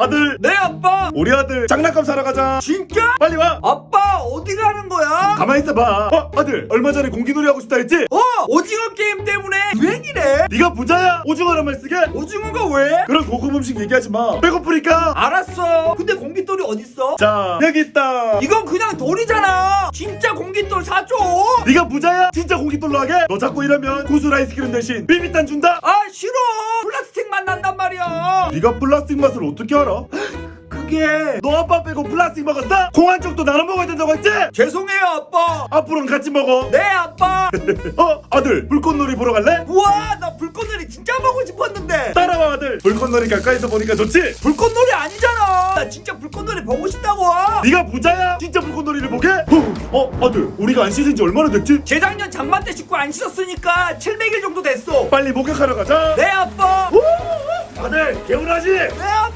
아들 네 아빠 우리 아들 장난감 사러 가자 진짜? 빨리 와 아빠 어디 가는 거야? 가만히 있어봐 어 아들 얼마 전에 공기놀이 하고 싶다 했지? 어 오징어 게임 때문에 유행이래 네가 부자야 오징어란 말 쓰게 오징어가 왜? 그런 고급 음식 얘기하지 마 배고프니까 알았어 근데 공깃돌이 어딨어? 자 여기 있다 이건 그냥 돌이잖아 진짜 공깃돌 사줘 네가 부자야? 진짜 공깃돌로 하게? 너 자꾸 이러면 구슬 아이스크림 대신 비비탄 준다? 아 싫어 플라스틱 맛 난단 말이야 네가 플라스틱 맛을 어떻게 알아? 그게 너 아빠 빼고 플라스틱 먹었어? 공 한 쪽도 나눠 먹어야 된다고 했지? 죄송해요 아빠 앞으로는 같이 먹어 네 아빠 어 아들 불꽃놀이 보러 갈래? 우와 나 불꽃놀이 진짜 보고 싶었는데 따라와 아들 불꽃놀이 가까이서 보니까 좋지? 불꽃놀이 아니잖아 나 진짜 불꽃놀이 보고 싶다고 네가 부자야? 진짜 불꽃놀이를 보게? 어 아들 우리가 안 씻은 지 얼마나 됐지? 재작년 장마 때 식구 안 씻었으니까 700일 정도 됐어 빨리 목욕하러 가자 네 아빠 개운하지? 네